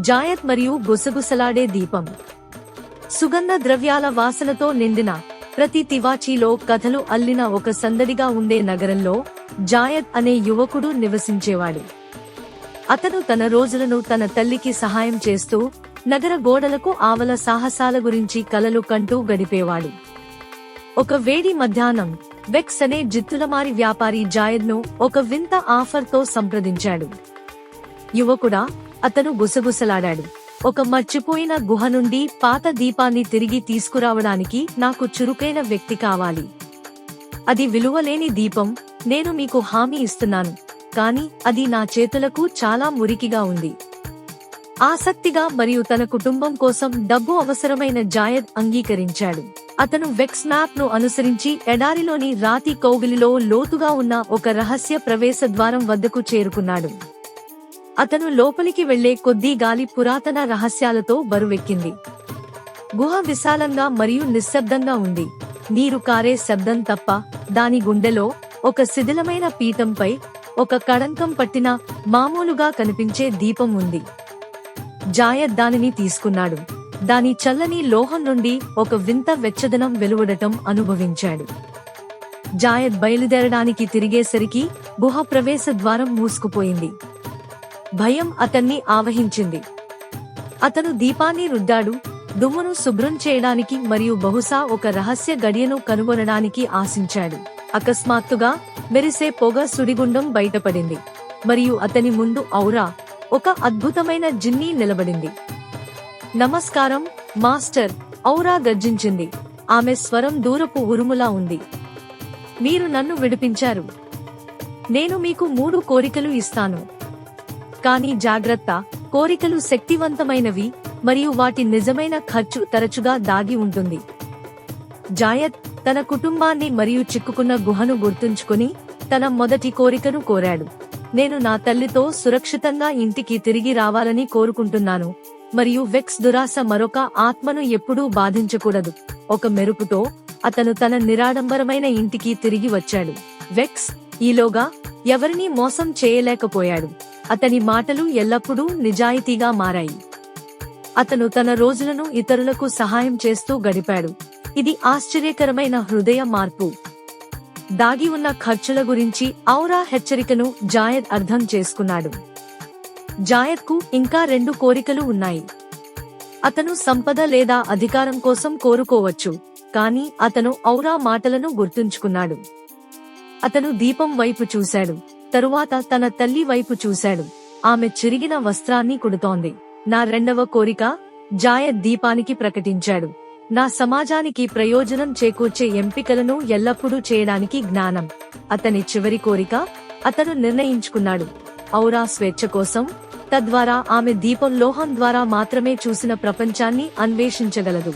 జాయత్ మరియు గుసగుసలాడే దీపం. సుగంధ ద్రవ్యాల వాసనతో నిండిన ప్రతి తివాచీలో కథలు అల్లిన ఒక సందడిగా ఉండే నగరంలో జాయత్ అనే యువకుడు నివసించేవాడు. అతను తన రోజులను తన తల్లికి సహాయం చేస్తూ నగర గోడలకు ఆవల సాహసాల గురించి కలలు కంటూ గడిపేవాడు. ఒక వేడి మధ్యాహ్నం వెక్స్ అనే జిత్తులమారి వ్యాపారి జాయద్ను ఒక వింత ఆఫర్తో సంప్రదించాడు. యువకుడా అతను గుసగుసలాడాడు ఒక మర్చిపోయిన గుహ నుండి పాత దీపాన్ని తిరిగి తీసుకురావడానికి నాకు చురుకైన వ్యక్తి కావాలి. అది విలువలేని దీపం నేను మీకు హామీ ఇస్తున్నాను కాని అది నా చేతులకు చాలా మురికిగా ఉంది. ఆసక్తిగా మరియు తన కుటుంబం కోసం డబ్బు అవసరమైన జాయద్ అంగీకరించాడు. అతను వెక్స్ మ్యాప్ను అనుసరించి ఎడారిలోని రాతి కౌగిలిలో లోతుగా ఉన్న ఒక రహస్య ప్రవేశ ద్వారం వద్దకు చేరుకున్నాడు. అతను లోపలికి వెళ్ళే కొద్దీ గాలి పురాతన రహస్యాలతో బరువెక్కింది. గుహ విశాలంగా మరియు నిశ్శబ్దంగా ఉంది. నీరు కారే శబ్దం తప్ప దాని గుండెలో ఒక శిథిలమైన పీఠంపై ఒక కడంకం పట్టిన మామూలుగా కనిపించే దీపం ఉంది. జాయద్ దానిని తీసుకున్నాడు. దాని చల్లని లోహం నుండి ఒక వింత వెచ్చదనం వెలువడటం అనుభవించాడు. జాయద్ బయలుదేరడానికి తిరిగేసరికి గుహ ప్రవేశ ద్వారం మూసుకుపోయింది. భయం అతన్ని ఆవహించింది. అతను దీపాన్ని రుద్దాడు దుమ్మును శుభ్రం చేయడానికి మరియు బహుశా ఒక రహస్య గడియను కనుగొనడానికి ఆశించాడు. అకస్మాత్తుగా మెరిసే పొగ సుడిగుండం బయటపడింది. మరియు అతని ముందు ఔరా ఒక అద్భుతమైన జిన్నీ నిలబడింది. నమస్కారం మాస్టర్ ఔరా గర్జించింది. ఆమె స్వరం దూరపు ఉరుములా ఉంది. మీరు నన్ను విడిపించారు. నేను మీకు మూడు కోరికలు ఇస్తాను. కానీ జాగ్రత్త. కోరికలు శక్తివంతమైనవి మరియు వాటి నిజమైన ఖర్చు తరచుగా దాగి ఉంటుంది. జాయత్ తన కుటుంబాన్ని మరియు చిక్కుకున్న గుహను గుర్తుంచుకుని తన మొదటి కోరికను కోరాడు. నేను నా తల్లితో సురక్షితంగా ఇంటికి తిరిగి రావాలని కోరుకుంటున్నాను. మరియు వెక్స్ దురాశ మరొక ఆత్మను ఎప్పుడూ బాధించకూడదు. ఒక మెరుపుతో అతను తన నిరాడంబరమైన ఇంటికి తిరిగి వచ్చాడు. వెక్స్ ఈలోగా ఎవరినీ మోసం చేయలేకపోయాడు. అతని మాటలు ఎల్లప్పుడూ నిజాయితీగా మారాయి. అతను తన రోజులను ఇతరులకు సహాయం చేస్తూ గడిపాడు. ఇది ఆశ్చర్యకరమైన హృదయ మార్పు. దాగి ఉన్న ఖర్చుల గురించి ఔరా హెచ్చరికను జాయద్ అర్థం చేసుకున్నాడు. జాయద్కు ఇంకా రెండు కోరికలు ఉన్నాయి. అతను సంపద లేదా అధికారం కోసం కోరుకోవచ్చు కానీ అతను ఔరా మాటలను గుర్తుంచుకున్నాడు. అతను దీపం వైపు చూశాడు. తరువాత తన తల్లి వైపు చూశాడు. ఆమె చిరిగిన వస్త్రాన్ని కుడుతోంది. నా రెండవ కోరిక జాయ దీపానికి ప్రకటించాడు. నా సమాజానికి ప్రయోజనం చేకూర్చే ఎంపికలను ఎల్లప్పుడూ చేయడానికి జ్ఞానం. అతని చివరి కోరిక అతను నిర్ణయించుకున్నాడు. ఔరా స్వేచ్ఛ కోసం తద్వారా ఆమె దీపం లోహం ద్వారా మాత్రమే చూసిన ప్రపంచాన్ని అన్వేషించగలదు.